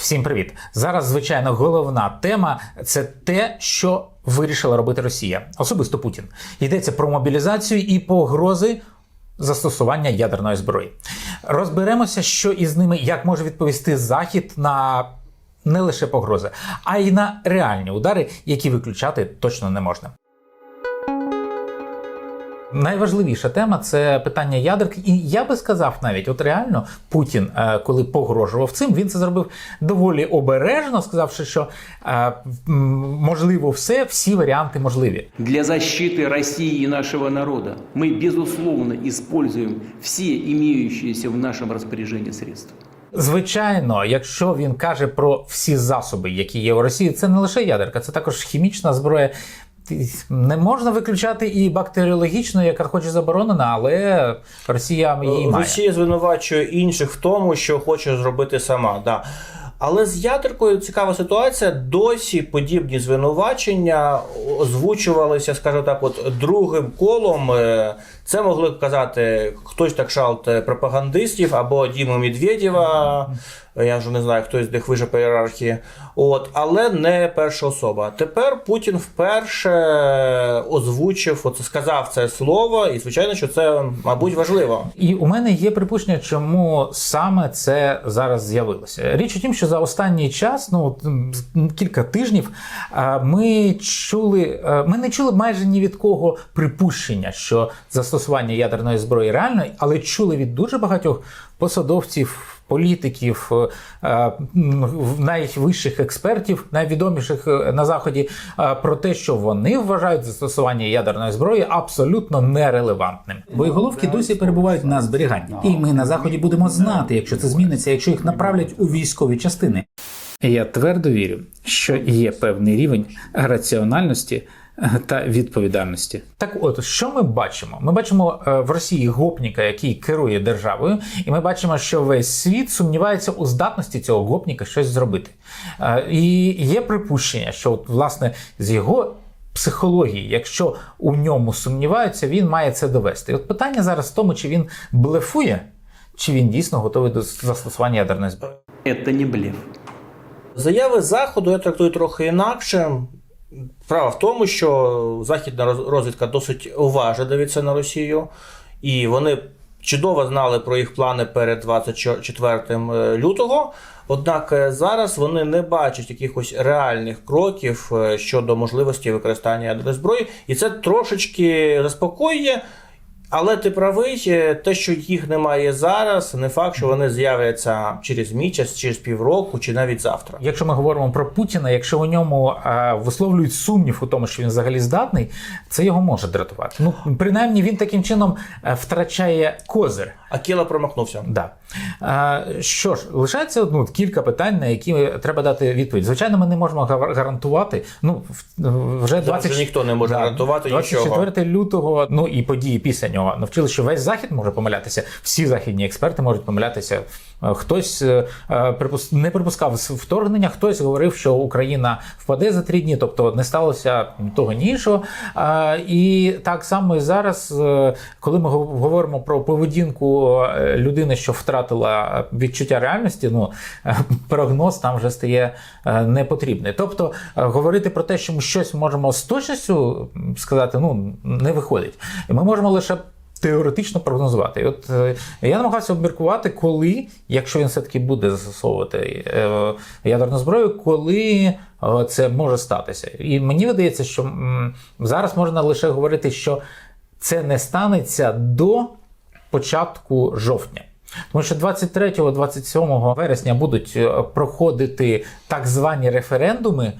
Всім привіт! Зараз, звичайно, головна тема це те, що вирішила робити Росія, особисто Путін. Йдеться про мобілізацію і погрози застосування ядерної зброї. Розберемося, що із ними, як може відповісти Захід на не лише погрози, а й на реальні удари, які виключати точно не можна. Найважливіша тема це питання ядерки, і я би сказав навіть, от реально Путін, е, коли погрожував цим, він це зробив доволі обережно, сказавши, що е, можливо все, всі варіанти можливі. Для защиты России и нашего народа мы, безусловно, используем все имеющиеся в нашем распоряжении средства. Звичайно, якщо він каже про всі засоби, які є у Росії, це не лише ядерка, це також хімічна зброя. Не можна виключати і бактеріологічну, яка хоч і заборонена, але Росія її має. Росія звинувачує інших в тому, що хоче зробити сама. Да. Але з ядеркою цікава ситуація. Досі подібні звинувачення озвучувалися, скажімо так, от другим колом. Е, Це могли б казати хтось так шалт пропагандистів або Діма Медведєва. Я вже не знаю, хтось з них вище по ієрархії. От, але не перша особа. Тепер Путін вперше озвучив, оце сказав це слово, і звичайно, що це, мабуть, важливо. І у мене є припущення, чому саме це зараз з'явилося. Річ у тім, що за останній час, ну кілька тижнів, ми чули, е, ми не чули майже ні від кого припущення, що застосування ядерної зброї реально, але чули від дуже багатьох посадовців. Політиків, е, е, найвищих експертів, найвідоміших е, на заході, про те, що вони вважають застосування ядерної зброї абсолютно нерелевантним. Боєголовки досі перебувають на зберіганні, і ми на заході будемо знати, якщо це зміниться, якщо їх направлять у військові частини. Я твердо вірю, що є певний рівень раціональності та відповідальності. Так, от що ми бачимо? Ми бачимо е, в Росії гопніка, який керує державою, і ми бачимо, що весь світ сумнівається у здатності цього гопніка щось зробити. Е, І є припущення, що от, власне з його. Психології, якщо у ньому сумніваються, він має це довести. І от питання зараз в тому, чи він блефує, чи він дійсно готовий до застосування ядерної зброї. Это не блеф. Заяви Заходу я трактую трохи інакше. Справа в тому, що західна роз- розвідка досить уважно дивиться на Росію, і вони чудово знали про їх плани перед 24 лютого. Однак е, зараз вони не бачать якихось реальних кроків е, щодо можливості використання ядерної зброї, і це трошечки заспокоює. Але ти правий, е, те, що їх немає зараз, не факт, що вони з'являться через місяць, через півроку чи навіть завтра. Якщо ми говоримо про Путіна, якщо у ньому е, висловлюють сумнів у тому, що він взагалі здатний, це його може дратувати. Ну принаймні він таким чином е, втрачає козир. Акіла промахнувся. Да. А, що ж, лишається ну, кілька питань, на які треба дати відповідь. Звичайно, ми не можемо гар- гарантувати. Ну вже 20... вже ніхто не може гарантувати нічого. лютого, ну і події після нього навчили, що весь захід може помилятися. Всі західні експерти можуть помилятися. Е, Хтось е, е, не припускав вторгнення, хтось говорив, що Україна впаде за три дні, тобто не сталося того ні іншого. І так само і зараз, коли ми гов- говоримо про поведінку людини, що втратила відчуття реальності, ну прогноз там вже стає непотрібний. Тобто говорити про те, що ми щось можемо з точністю сказати, ну не виходить. І ми можемо лише. Теоретично прогнозувати. От е, я намагався обміркувати, коли, якщо він все-таки буде застосовувати е, ядерну зброю, коли е, це може статися. І мені видається, що зараз можна лише говорити, що це не станеться до початку жовтня. Тому що 23-27 вересня будуть проходити так звані референдуми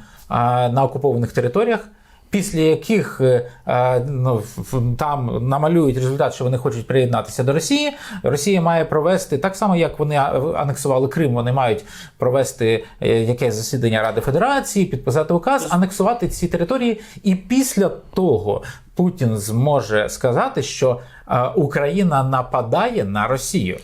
на окупованих територіях. Після яких е, ну, там намалюють результат, що вони хочуть приєднатися до Росії. Росія має провести так само, як вони анексували Крим. Вони мають провести е, якесь засідання Ради Федерації, підписати указ, анексувати ці території. І після того Путін зможе сказати, що е, Україна нападає на Росію.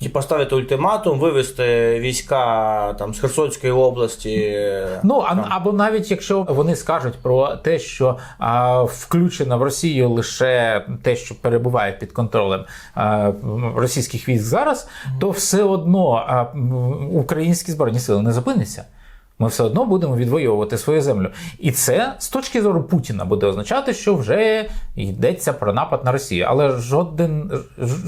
Ті- поставити ультиматум, вивести війська там з Херсонської області. Ну а, або навіть якщо вони скажуть про те, що а, включено в Росію лише те, що перебуває під контролем а, російських військ зараз, то все одно а, українські збройні сили не зупиняться. Ми все одно будемо відвоювати свою землю. І це з точки зору Путіна буде означати, що вже йдеться про напад на Росію. Але жоден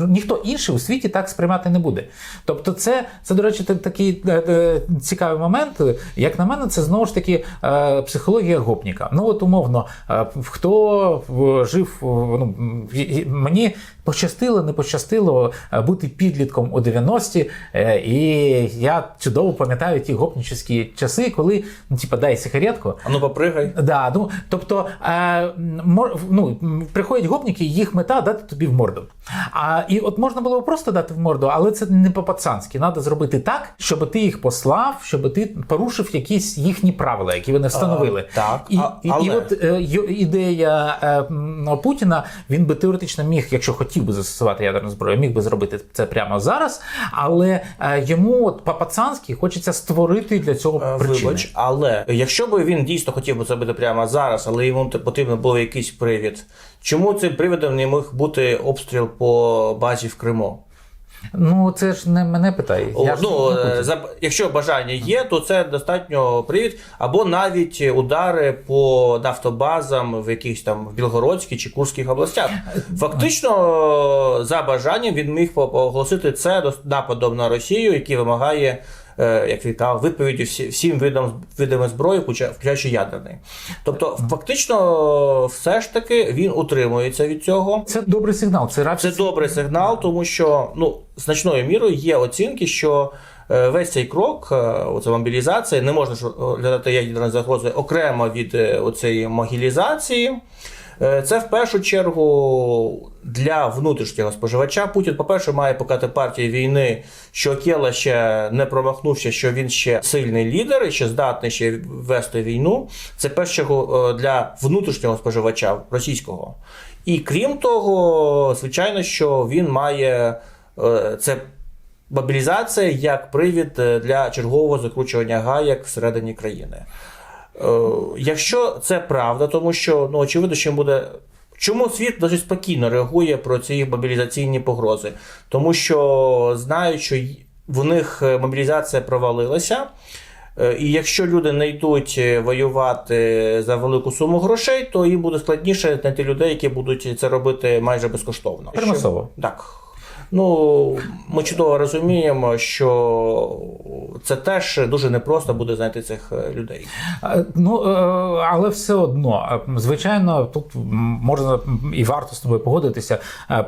ніхто інший у світі так сприймати не буде. Тобто, це, це до речі, такий е, е, цікавий момент. Як на мене, це знову ж таки е, психологія гопніка. Ну от умовно, хто жив ну, мені пощастило, не пощастило бути підлітком у 90-ті, е, і я чудово пам'ятаю ті гопнічі часи, коли ну, типа, дай сигаретку. А ну попригай. Да, ну тобто е, мор, ну, приходять гопніки, їх мета дати тобі в морду. А і от можна було просто дати в морду, але це не по-пацанськи. Треба зробити так, щоб ти їх послав, щоб ти порушив якісь їхні правила, які вони встановили. А, так, і, а- і, і от е, ідея е, Путіна, він би теоретично міг, якщо хотів би застосувати ядерну зброю, міг би зробити це прямо зараз, але е, йому от по-пацанськи хочеться створити для цього Е, причини. Вибач, але якщо би він дійсно хотів би зробити прямо зараз, але йому потрібен був якийсь привід, чому цим привідом не міг бути обстріл по базі в Криму? Ну це ж не мене питає. О, Я ж ну, не е, Путін. за, якщо бажання є, то це достатньо привід, або навіть удари по нафтобазам в якихось там в Білгородській чи Курських областях. Фактично, за бажанням він міг оголосити це нападом на Росію, який вимагає. Е, Як він казав, відповіді всі, всім видам видами зброї, включаючи ядерний. Тобто, фактично, все ж таки він утримується від цього. Це добрий сигнал. Це Це добрий сигнал, тому що ну значною мірою є оцінки, що е, весь цей крок, е, оця мобілізація, не можна ж глядати ядерної загрози окремо від оцієї могілізації. Е, Це в першу чергу для внутрішнього споживача. Путін, по-перше, має показати партії війни, що Кєла ще не промахнувся, що він ще сильний лідер і ще здатний ще вести війну. Це чергу е, для внутрішнього споживача російського. І крім того, звичайно, що він має е, це мобілізація як привід для чергового закручування гаяк всередині країни. Е, Якщо це правда, тому що ну, очевидно, що буде. Чому світ досить спокійно реагує про ці мобілізаційні погрози? Тому що знають, що в них е, мобілізація провалилася. Е, І якщо люди не йдуть воювати за велику суму грошей, то їм буде складніше знайти людей, які будуть це робити майже безкоштовно. Примусово. Так. Ну, ми чудово розуміємо, що це теж дуже непросто буде знайти цих е, людей. Е, Ну, е, але все одно, звичайно, тут можна і варто з тобою погодитися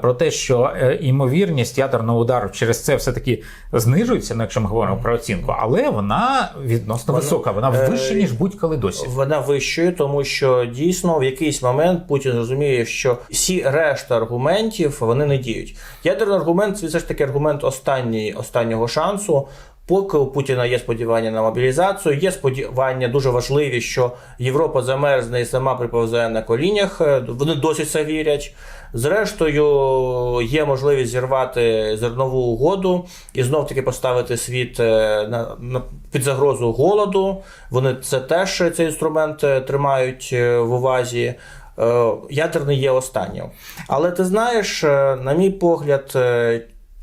про те, що імовірність ядерного удару через це все-таки знижується, ну, якщо ми говоримо про оцінку, але вона відносно Вона- висока, вона вища, ніж будь-коли досі. Вона вищою, тому що дійсно в якийсь момент Путін зрозуміє, що всі решта аргументів вони не діють. Ядерний аргумент це все ж таки аргумент останній, останнього шансу. Поки у Путіна є сподівання на мобілізацію, є сподівання дуже важливі, що Європа замерзне і сама приповзе на колінях. Е, Вони досі це вірять. Зрештою, є можливість зірвати зернову угоду і знов таки поставити світ е, на, на під загрозу голоду. Вони це теж цей інструмент е, тримають в увазі. Е, Ядерний є останнім. Але ти знаєш, е, на мій погляд, е,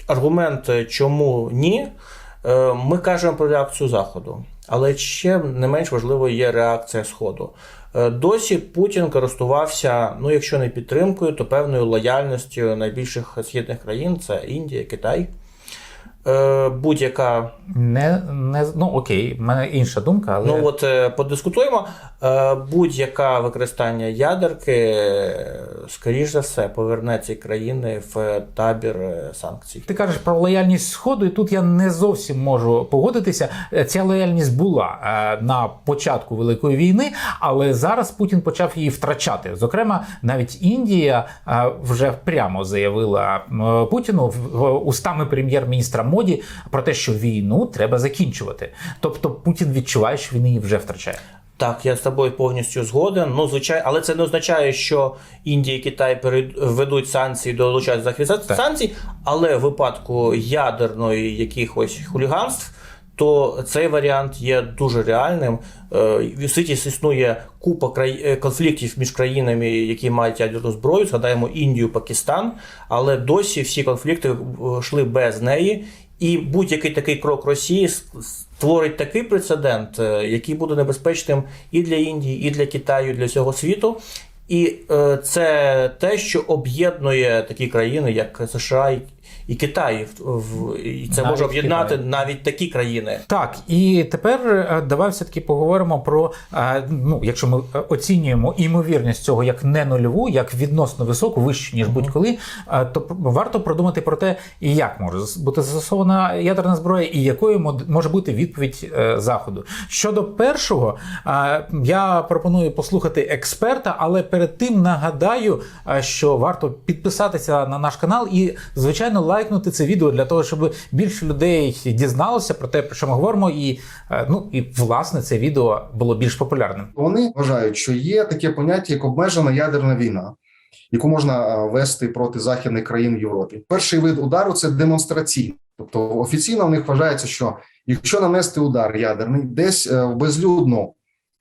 аргумент, чому ні, ми кажемо про реакцію Заходу. Але ще не менш важливо є реакція Сходу. Досі Путін користувався, ну якщо не підтримкою, то певною лояльністю найбільших східних країн це Індія, Китай. Е, Будь-яка Не, не, ну окей, в мене інша думка, але Ну от е, подискутуємо. Е, Будь-яке використання ядерки, скоріш за все, поверне ці країни в табір санкцій. Ти кажеш про лояльність Сходу, і тут я не зовсім можу погодитися. Ця лояльність була на початку Великої війни, але зараз Путін почав її втрачати. Зокрема, навіть Індія вже прямо заявила Путіну устами прем'єр-міністра Моді про те, що війну треба закінчувати. Тобто Путін відчуває, що він її вже втрачає. Так, я з тобою повністю згоден. Ну, звичайно, але це не означає, що Індія і Китай введуть санкції, долучать захист санкцій, але в випадку ядерної якихось хуліганств. То цей варіант є дуже реальним. Е, В світі існує купа е, конфліктів між країнами, які мають ядерну зброю. Згадаємо Індію, Пакистан, але досі всі конфлікти е, йшли без неї. І будь-який такий крок Росії створить такий прецедент, е, який буде небезпечним і для Індії, і для Китаю, і для всього світу. І е, це те, що об'єднує такі країни, як США і, Китай. І це Навіть може об'єднати Китай. навіть такі країни. Так, і тепер е, давай все-таки поговоримо про е, ну, якщо ми е, оцінюємо імовірність цього як не нульову, як відносно високу, вищу ніж будь-коли, то варто продумати про те, як може бути застосована ядерна зброя, і якою може бути відповідь заходу. Щодо першого, я пропоную послухати експерта, але перед тим нагадаю, що варто підписатися на наш канал і, звичайно, лайкнути це відео для того, щоб більше людей дізналося про те, про що ми говоримо, і е, ну і власне це відео було більш популярним. Вони вважають, що є таке поняття, як обмежена ядерна війна, яку можна е, вести проти західних країн в Європі. Перший вид удару це демонстраційний. Тобто офіційно в них вважається, що якщо нанести удар ядерний десь е, в безлюдну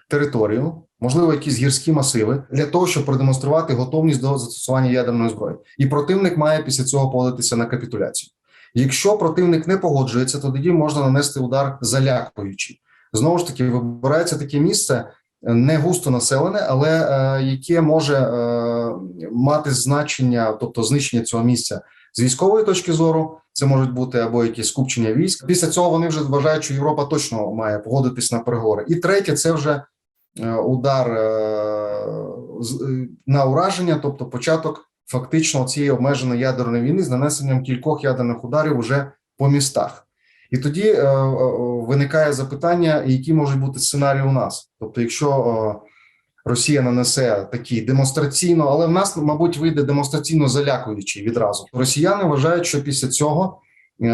територію, можливо, якісь гірські масиви, для того, щоб продемонструвати готовність до застосування ядерної зброї, і противник має після цього погодитися на капітуляцію. Якщо противник не погоджується, то тоді можна нанести удар залякуючий. Знову ж таки, вибирається таке місце е, не густо населене, але е, яке може е, мати значення, тобто знищення цього місця з військової точки зору. Це можуть бути або якісь скупчення військ. Після цього вони вже вважають, що Європа точно має погодитись на переговори. І третє, це вже удар е, е, на ураження, тобто початок фактично цієї обмеженої ядерної війни з нанесенням кількох ядерних ударів уже по містах. І тоді е, е, виникає запитання, які можуть бути сценарії у нас. Тобто, якщо е, Росія нанесе такий демонстраційно, але в нас, мабуть, вийде демонстраційно залякуючий відразу. Росіяни вважають, що після цього е,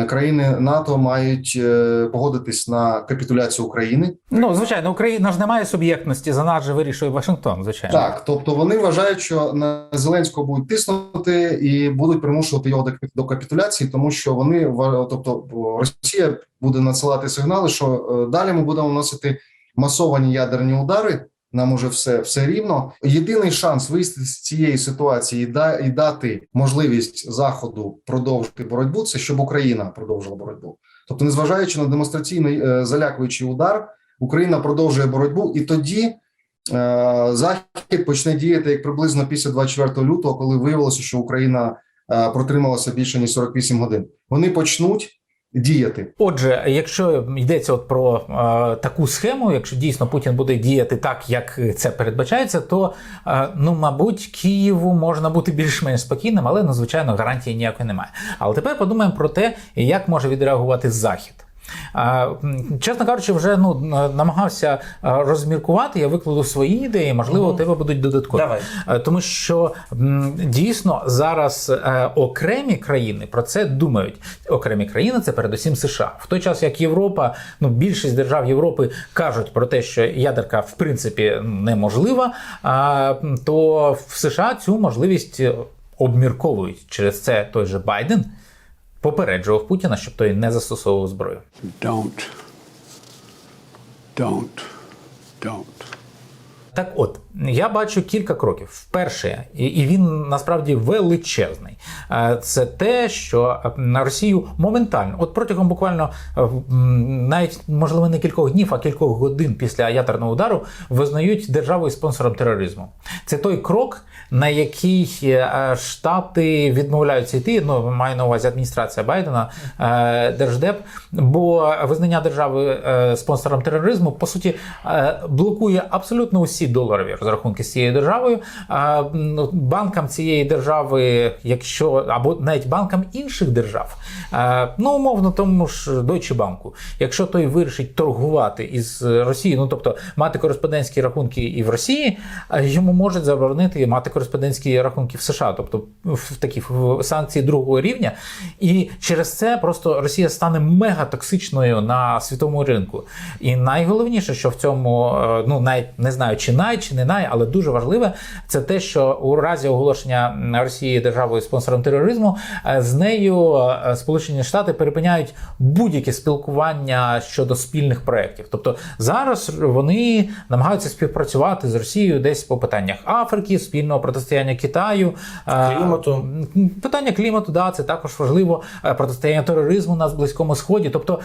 країни НАТО мають е, погодитись на капітуляцію України. Ну звичайно, Україна ж не має суб'єктності, за нас же вирішує Вашингтон. Звичайно, Так, тобто вони вважають, що на Зеленського будуть тиснути і будуть примушувати його до капі- до капітуляції, тому що вони тобто Росія буде надсилати сигнали, що е, далі ми будемо наносити масовані ядерні удари. Нам уже все все рівно. Єдиний шанс вийти з цієї ситуації і, да, і дати можливість заходу продовжити боротьбу, це щоб Україна продовжила боротьбу. Тобто, незважаючи на демонстраційний е, залякуючий удар, Україна продовжує боротьбу, і тоді е, захід почне діяти як приблизно після 24 лютого, коли виявилося, що Україна е, протрималася більше ніж 48 годин. Вони почнуть діяти. Отже, якщо йдеться от про е, таку схему, якщо дійсно Путін буде діяти так, як це передбачається, то е, ну мабуть Києву можна бути більш-менш спокійним, але ну звичайно гарантії ніякої немає. Але тепер подумаємо про те, як може відреагувати Захід. Чесно кажучи, вже ну намагався розміркувати. Я викладу свої ідеї. Можливо, у тебе будуть додаткові. Давай. Тому що дійсно зараз е, окремі країни про це думають. Окремі країни це передусім США. В той час як Європа, ну більшість держав Європи кажуть про те, що ядерка в принципі неможлива. То в США цю можливість е, обмірковують через це той же Байден. Попереджував Путіна, щоб той не застосовував зброю. Don't. Don't. Don't. Так от, я бачу кілька кроків. Вперше, і, він насправді величезний. Е, Це те, що е, на Росію моментально, от протягом буквально е, навіть можливо не кількох днів, а кількох годин після ядерного удару визнають державою спонсором тероризму. Це той крок, на який штати відмовляються йти. Ну маю на увазі адміністрація Байдена, держдеп, бо визнання держави спонсором тероризму по суті блокує абсолютно усі доларові розрахунки з цією державою. Банкам цієї держави, якщо або навіть банкам інших держав, ну умовно тому ж Deutsche Bank, якщо той вирішить торгувати із Росією, ну тобто мати кореспондентські рахунки і в Росії, йому можуть заборонити мати кореспондентські рахунки в США, тобто в такі санкції другого рівня. І через це просто Росія стане мегатоксичною на світовому ринку. І найголовніше, що в цьому, е, ну навіть не знаю, чи най, чи не най, але дуже важливе, це те, що у разі оголошення Росії державою спонсором тероризму е, з нею е, Сполучені Штати перепиняють будь-яке спілкування щодо спільних проєктів. Тобто зараз вони намагаються співпрацювати з Росією десь по питаннях Африки, спільного протистояння Китаю, е, Клімату. Питання клімату, да, це також важливо. Протистояння тероризму на Близькому Сході. Тобто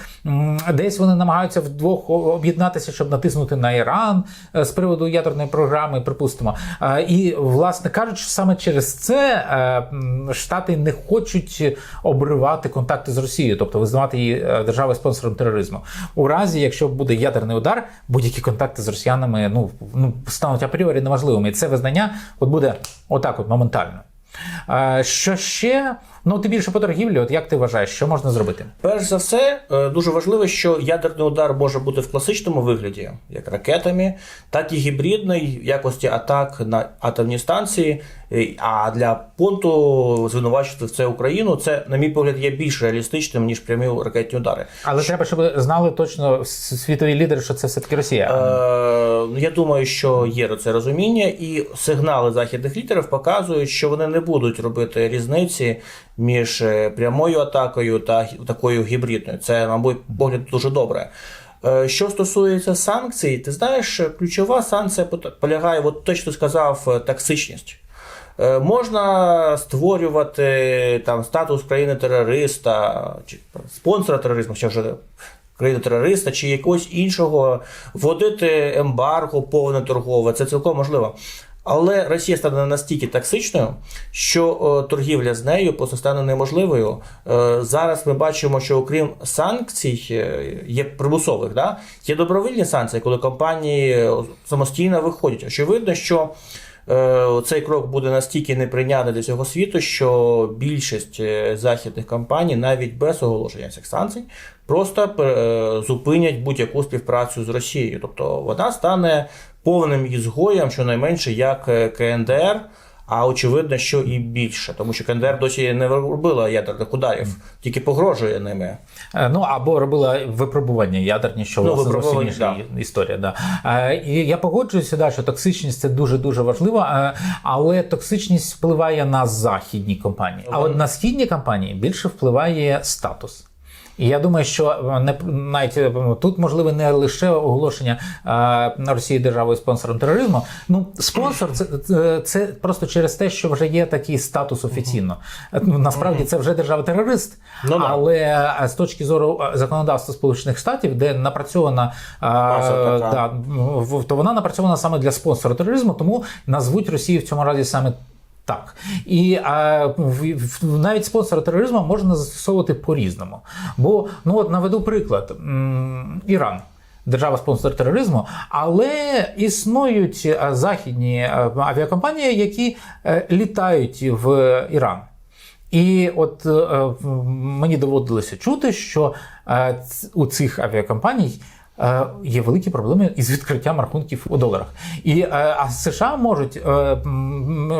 десь вони намагаються вдвох об'єднатися, щоб натиснути на Іран з приводу ядерної програми, припустимо. Е, І, власне кажучи, саме через це е, Штати не хочуть обривати контакти з Росією, тобто визнавати її е, державою спонсором тероризму. У разі, якщо буде ядерний удар, будь-які контакти з росіянами ну, ну стануть апріорі неважливими. І це визнання от буде отак, от моментально. Е, Що ще? Ну, ти більше по торгівлі, от як ти вважаєш, що можна зробити? Перш за все, е, дуже важливо, що ядерний удар може бути в класичному вигляді, як ракетами, так і гібридний якості атак на атомні станції. Е, А для пункту звинувачувати в це Україну, це, на мій погляд, є більш реалістичним ніж прямі ракетні удари. Але треба, щоб знали точно світові лідери, що це все-таки Росія. Е, я думаю, що є це розуміння, і сигнали західних лідерів показують, що вони не будуть робити різниці між е, прямою атакою та такою гібридною. Це, мабуть, погляд дуже добре. Е, Що стосується санкцій, ти знаєш, ключова санкція полягає, от те, що ти сказав, токсичність. Е, Можна створювати там статус країни-терориста чи спонсора тероризму, що вже країни-терориста чи якогось іншого, вводити ембарго повне торгове. Це цілком можливо. Але Росія стане настільки токсичною, що е, торгівля з нею просто стане неможливою. Е, зараз ми бачимо, що окрім санкцій, є примусових, да? є добровільні санкції, коли компанії самостійно виходять. Очевидно, що цей крок буде настільки неприйнятний для всього світу, що більшість е, західних компаній, навіть без оголошення цих санкцій, просто е, зупинять будь-яку співпрацю з Росією. Тобто вона стане повним ізгоєм, щонайменше як е, КНДР. А очевидно, що і більше, тому що КНДР досі не робила ядерних ударів, тільки погрожує ними. Е, Ну або робила випробування ядерні, що Ну, власне зовсім інша історія. Да. Е, І я погоджуюся, да, що токсичність це дуже дуже важливо, е, але токсичність впливає на західні компанії. А от на східні компанії більше впливає статус. І я думаю, що е, не навіть е, тут можливо не лише оголошення е, Росії державою спонсором тероризму. Ну, спонсор це, це, просто через те, що вже є такий статус офіційно. Ну насправді це вже держава-терорист, Ну, але з точки зору законодавства Сполучених Штатів, де напрацьована да, то вона напрацьована саме для спонсора тероризму, тому назвуть Росію в цьому разі саме. Так, і а, навіть спонсора тероризму можна застосовувати по-різному. Бо ну от наведу приклад: Іран. Держава спонсор тероризму, але існують західні авіакомпанії, які е, літають в Іран. І от е, мені доводилося чути, що е, у цих авіакомпаній є великі проблеми із відкриттям рахунків у доларах. І е, а США можуть, е,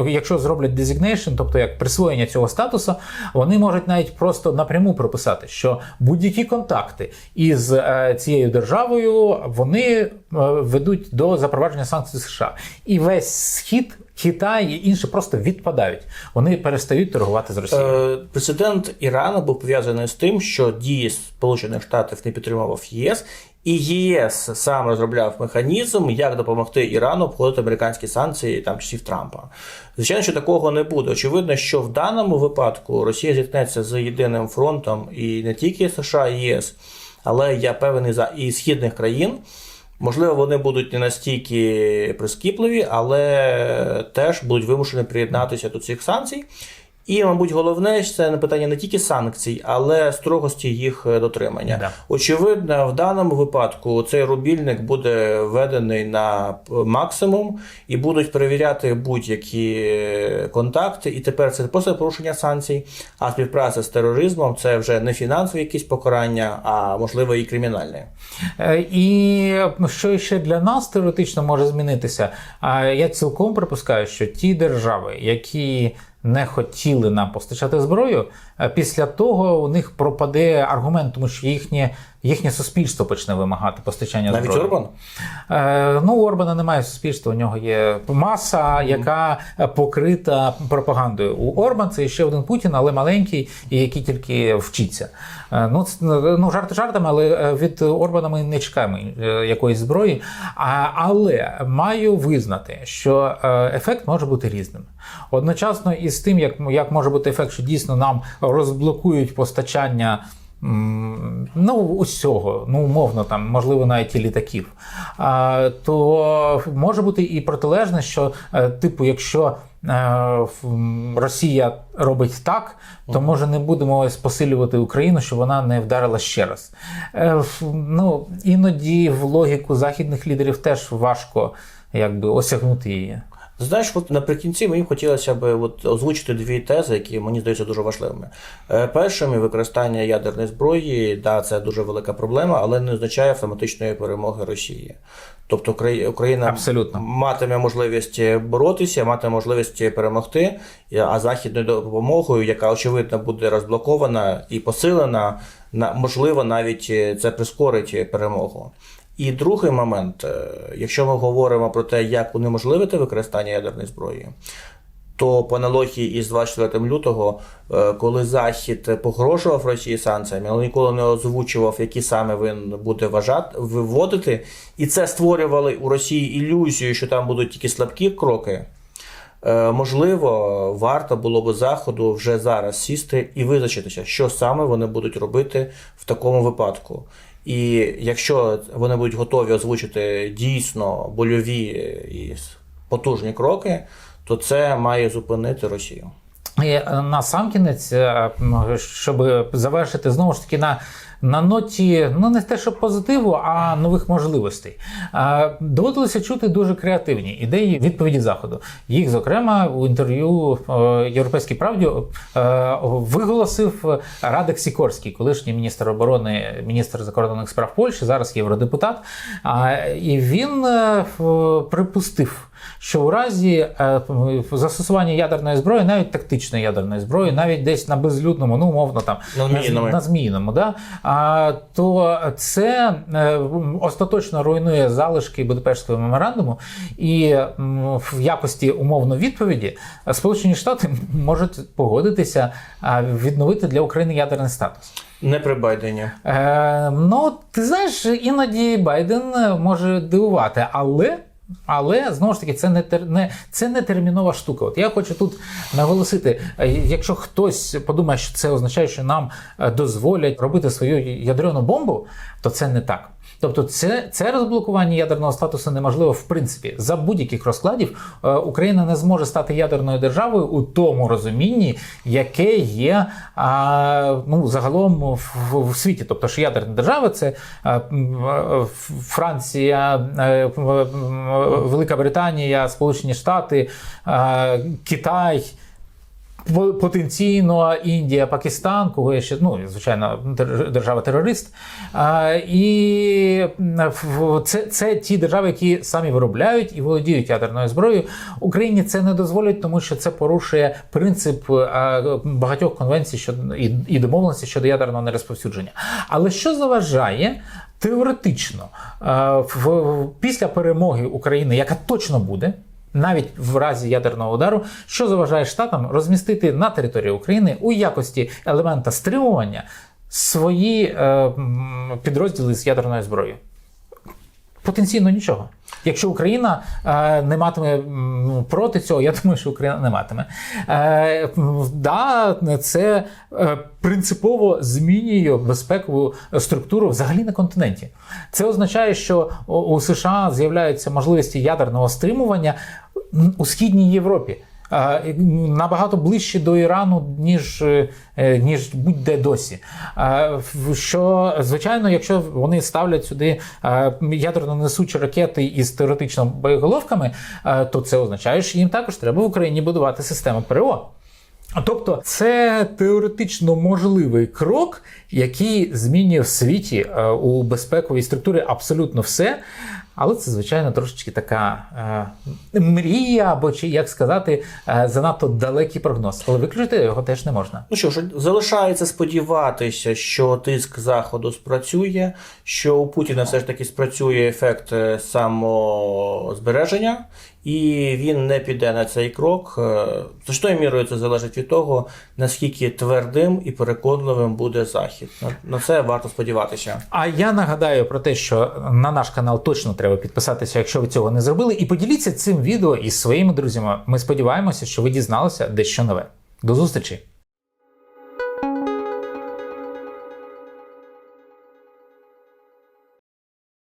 якщо зроблять designation, тобто як присвоєння цього статусу, вони можуть навіть просто напряму прописати, що будь-які контакти із е, цією державою вони е, ведуть до запровадження санкцій США. І весь схід. Китай і інші просто відпадають. Вони перестають торгувати з Росією. Е, Президент Ірану був пов'язаний з тим, що дії Сполучених Штатів не підтримував ЄС, і ЄС сам розробляв механізм, як допомогти Ірану обходити американські санкції там часів Трампа. Звичайно, що такого не буде. Очевидно, що в даному випадку Росія зіткнеться з єдиним фронтом і не тільки США і ЄС, але я певний за і східних країн. Можливо, вони будуть не настільки прискіпливі, але теж будуть вимушені приєднатися до цих санкцій. І, мабуть, головне це не питання не тільки санкцій, але строгості їх е, дотримання. Да. Очевидно, в даному випадку цей рубільник буде введений на максимум і будуть перевіряти будь-які контакти. І тепер це просто порушення санкцій, а співпраця з тероризмом це вже не фінансові якісь покарання, а можливо і кримінальне. Е, І що ще для нас теоретично може змінитися? Я цілком припускаю, що ті держави, які не хотіли нам постачати зброю, після того у них пропаде аргумент, тому що їхнє, їхнє суспільство почне вимагати постачання Навіть зброї. Орбан? Е, ну, у Орбана немає суспільства, у нього є маса, яка покрита пропагандою. У Орбан це ще один Путін, але маленький і який тільки вчиться. Е, ну, ну, жарти жартами, але е, від Орбана ми не чекаємо е, якоїсь зброї. А, але маю визнати, що е, ефект може бути різним. Одночасно із тим, як, як може бути ефект, що дійсно нам розблокують постачання. Ну, усього, ну умовно, там, можливо, навіть і літаків. А, то може бути і протилежне, що, е, типу, якщо е, Росія робить так, то може не будемо ось посилювати Україну, щоб вона не вдарила ще раз. Е, Ну, іноді в логіку західних лідерів теж важко якби осягнути її. Знаєш, от наприкінці мені хотілося б от озвучити дві тези, які мені здаються дуже важливими. Е, Першими використання ядерної зброї, да, це дуже велика проблема, але не означає автоматичної перемоги Росії. Тобто Україна Абсолютно. матиме можливість боротися, матиме можливість перемогти, а західною допомогою, яка очевидно буде розблокована і посилена, на можливо, навіть е, це прискорить перемогу. І другий момент, е, якщо ми говоримо про те, як унеможливити використання ядерної зброї, то по аналогії із 24 лютого, е, коли Захід погрожував Росії санкціями, але ніколи не озвучував, які саме він буде вважати, виводити, і це створювали у Росії ілюзію, що там будуть тільки слабкі кроки. Е, Можливо, варто було б заходу вже зараз сісти і визначитися, що саме вони будуть робити в такому випадку. І якщо вони будуть готові озвучити дійсно больові і потужні кроки, то це має зупинити Росію. І е, на сам кінець, е, щоб завершити знову ж таки на. На ноті, ну не те, що позитиву, а нових можливостей. Доводилося чути дуже креативні ідеї відповіді заходу. Їх, зокрема, у інтерв'ю е, Європейській правді е, виголосив Радек Сікорський, колишній міністр оборони, міністр закордонних справ Польщі, зараз євродепутат. І він е, припустив що у разі е, застосування ядерної зброї, навіть тактичної ядерної зброї, навіть десь на безлюдному, ну умовно там На на Зміїному, да, а, то це е, остаточно руйнує залишки Будапештського меморандуму, і в якості умовно відповіді е, Сполучені Штати можуть погодитися відновити для України ядерний статус. Не при Байдені. Е, ну, ти знаєш, іноді Байден може дивувати, але. Але знову ж таки, це не тер... не це не термінова штука. От я хочу тут наголосити: е, якщо хтось подумає, що це означає, що нам е, дозволять робити свою ядрену бомбу, то це не так. Тобто, це, це розблокування ядерного статусу неможливо в принципі за будь-яких розкладів. е, Україна не зможе стати ядерною державою у тому розумінні, яке є а, ну, загалом в, в світі. Тобто, що ядерна держава це а, е, Франція, е, м, м, Велика Британія, Сполучені Штати, а, Китай. По- Потенційно Індія, Пакистан, кого є ще, ну, звичайно, дер- держава-терорист. І це, це ті держави, які самі виробляють і володіють ядерною зброєю. Україні це не дозволять, тому що це порушує принцип багатьох конвенцій щодо і, домовленості щодо ядерного нерозповсюдження. Але що заважає? Теоретично, в, в- після перемоги України, яка точно буде, навіть в разі ядерного удару, що заважає штатам розмістити на території України у якості елемента стримування свої е, підрозділи з ядерною зброєю. Потенційно нічого. Якщо Україна е, не матиме проти цього, я думаю, що Україна не матиме. Е, да, це е, принципово змінює безпекову структуру взагалі на континенті. Це означає, що у США з'являються можливості ядерного стримування у східній Європі. Набагато ближчі до Ірану, ніж, е, е, ніж будь-де досі. Що, звичайно, якщо вони ставлять сюди ядерно несучі ракети із теоретично боєголовками, то це означає, що їм також треба в Україні будувати систему ПРО. Тобто це теоретично можливий крок, який змінює в світі е, у безпековій структурі абсолютно все. Але це, звичайно, трошечки така е, мрія, або чи як сказати, е, занадто далекий прогноз. Але виключити його теж не можна. Ну що ж, залишається сподіватися, що тиск заходу спрацює, що у Путіна все ж таки спрацює ефект е, самозбереження, і він не піде на цей крок. Е, Значною мірою це залежить від того, наскільки твердим і переконливим буде захід. На це варто сподіватися. А я нагадаю про те, що на наш канал точно треба підписатися, якщо ви цього не зробили. І поділіться цим відео із своїми друзями. Ми сподіваємося, що ви дізналися дещо нове. До зустрічі!